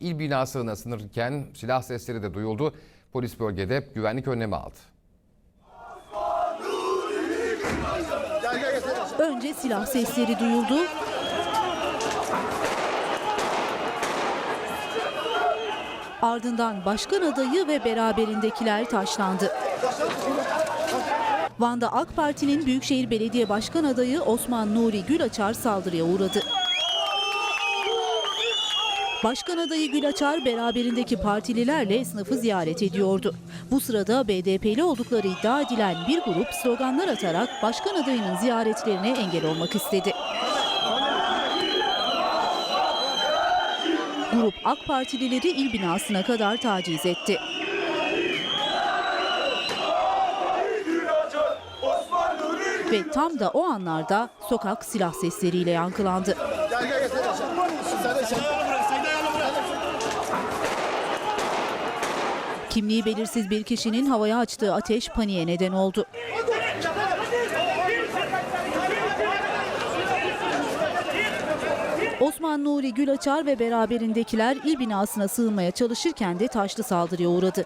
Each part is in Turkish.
İl binasına sınırken silah sesleri de duyuldu. Polis bölgede güvenlik önlemi aldı. Önce silah sesleri duyuldu. Ardından başkan adayı ve beraberindekiler taşlandı. Van'da AK Parti'nin Büyükşehir Belediye Başkan adayı Osman Nuri Gülaçar saldırıya uğradı. Başkan adayı Gülaçar beraberindeki partililerle esnafı ziyaret ediyordu. Bu sırada BDP'li oldukları iddia edilen bir grup sloganlar atarak başkan adayının ziyaretlerine engel olmak istedi. Grup AK Partilileri il binasına kadar taciz etti. Ve tam da o anlarda sokak silah sesleriyle yankılandı. Kimliği belirsiz bir kişinin havaya açtığı ateş paniğe neden oldu. Osman Nuri Gülaçar ve beraberindekiler il binasına sığınmaya çalışırken de taşlı saldırıya uğradı.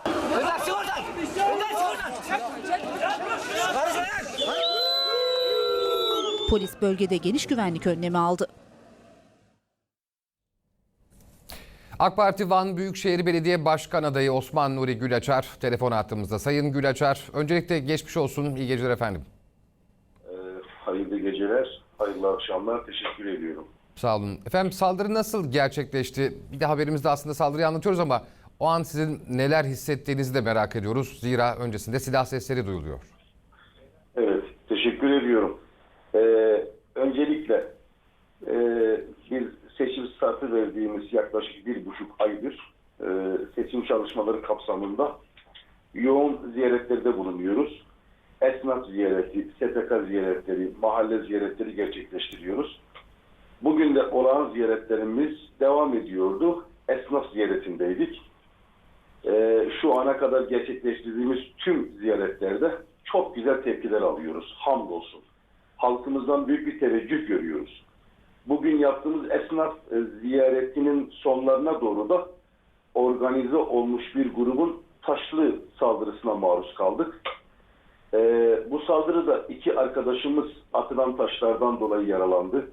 Polis bölgede geniş güvenlik önlemi aldı. AK Parti Van Büyükşehir Belediye Başkan adayı Osman Nuri Gülaçar telefon attığımızda. Sayın Gülaçar, öncelikle geçmiş olsun, iyi geceler efendim. Ee, Hayırlı geceler, hayırlı akşamlar. Teşekkür ediyorum. Sağ olun. Efendim saldırı nasıl gerçekleşti? Bir de haberimizde aslında saldırıyı anlatıyoruz ama o an sizin neler hissettiğinizi de merak ediyoruz. Zira öncesinde silah sesleri duyuluyor. Evet, teşekkür ediyorum. Ee, öncelikle e, biz seçim startı verdiğimiz yaklaşık bir buçuk aydır e, seçim çalışmaları kapsamında yoğun ziyaretlerde bulunuyoruz. Esnaf ziyareti, STK ziyaretleri, mahalle ziyaretleri gerçekleştiriyoruz. Bugün de olağan ziyaretlerimiz devam ediyordu. Esnaf ziyaretindeydik. Ee, şu ana kadar gerçekleştirdiğimiz tüm ziyaretlerde çok güzel tepkiler alıyoruz. Hamdolsun. Halkımızdan büyük bir teveccüh görüyoruz. Bugün yaptığımız esnaf e, ziyaretinin sonlarına doğru da organize olmuş bir grubun taşlı saldırısına maruz kaldık. Ee, bu saldırıda iki arkadaşımız atılan taşlardan dolayı yaralandı.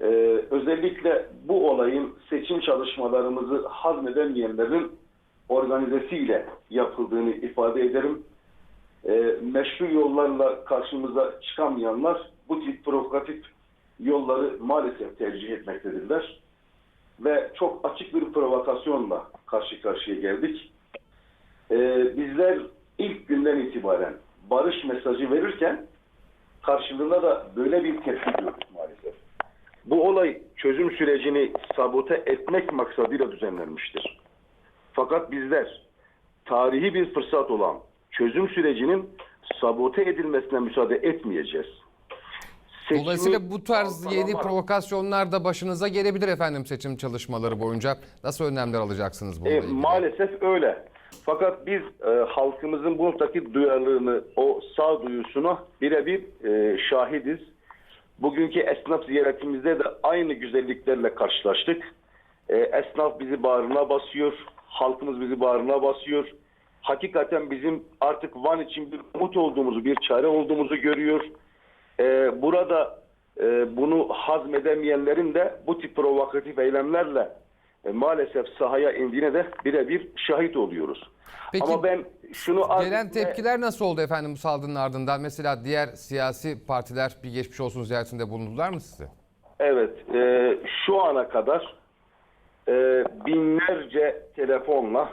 Ee, özellikle bu olayın seçim çalışmalarımızı hazmedemeyenlerin organizesiyle yapıldığını ifade ederim. Ee, meşru yollarla karşımıza çıkamayanlar bu tip provokatif yolları maalesef tercih etmektedirler. Ve çok açık bir provokasyonla karşı karşıya geldik. Ee, bizler ilk günden itibaren barış mesajı verirken karşılığında da böyle bir tepki gördük maalesef. Bu olay çözüm sürecini sabote etmek maksadıyla düzenlenmiştir. Fakat bizler tarihi bir fırsat olan çözüm sürecinin sabote edilmesine müsaade etmeyeceğiz. Seçimi Dolayısıyla bu tarz yeni provokasyonlar da başınıza gelebilir efendim seçim çalışmaları boyunca. Nasıl önlemler alacaksınız bununla E, ilgili? maalesef öyle. Fakat biz e, halkımızın buradaki duyarlılığını, o sağduyusuna birebir e, şahidiz. Bugünkü esnaf ziyaretimizde de aynı güzelliklerle karşılaştık. E, esnaf bizi bağrına basıyor, halkımız bizi bağrına basıyor. Hakikaten bizim artık Van için bir umut olduğumuzu, bir çare olduğumuzu görüyor. E, burada e, bunu hazmedemeyenlerin de bu tip provokatif eylemlerle e, maalesef sahaya indiğine de birebir şahit oluyoruz. Peki, Ama ben şunu Gelen tepkiler nasıl oldu efendim bu saldırının ardından? Mesela diğer siyasi partiler bir geçmiş olsun ziyaretinde bulundular mı size? Evet, e, şu ana kadar e, binlerce telefonla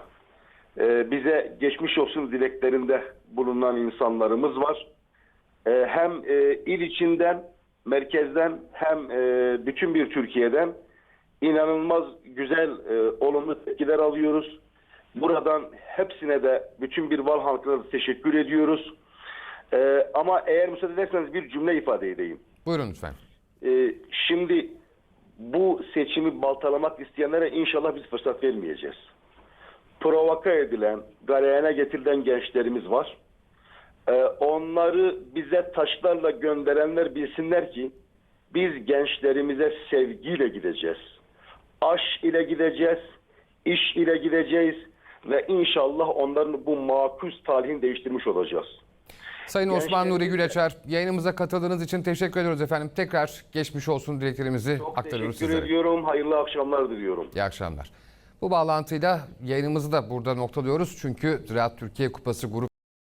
e, bize geçmiş olsun dileklerinde bulunan insanlarımız var. E, hem e, il içinden, merkezden hem e, bütün bir Türkiye'den inanılmaz güzel, e, olumlu tepkiler alıyoruz. Buradan hepsine de bütün bir Val halkına da teşekkür ediyoruz. E, ama eğer müsaade ederseniz bir cümle ifade edeyim. Buyurun lütfen. Ee, şimdi bu seçimi baltalamak isteyenlere inşallah biz fırsat vermeyeceğiz. Provoka edilen, galeyana getirilen gençlerimiz var. Ee, onları bize taşlarla gönderenler bilsinler ki biz gençlerimize sevgiyle gideceğiz. aş ile gideceğiz, iş ile gideceğiz ve inşallah onların bu makus talihini değiştirmiş olacağız. Sayın Osman Gençlerimize- Nuri Güleçer yayınımıza katıldığınız için teşekkür ediyoruz efendim. Tekrar geçmiş olsun dileklerimizi Çok aktarıyoruz teşekkür sizlere. ediyorum. Hayırlı akşamlar diliyorum. İyi akşamlar. Bu bağlantıyla yayınımızı da burada noktalıyoruz. Çünkü Ziraat Türkiye Kupası grup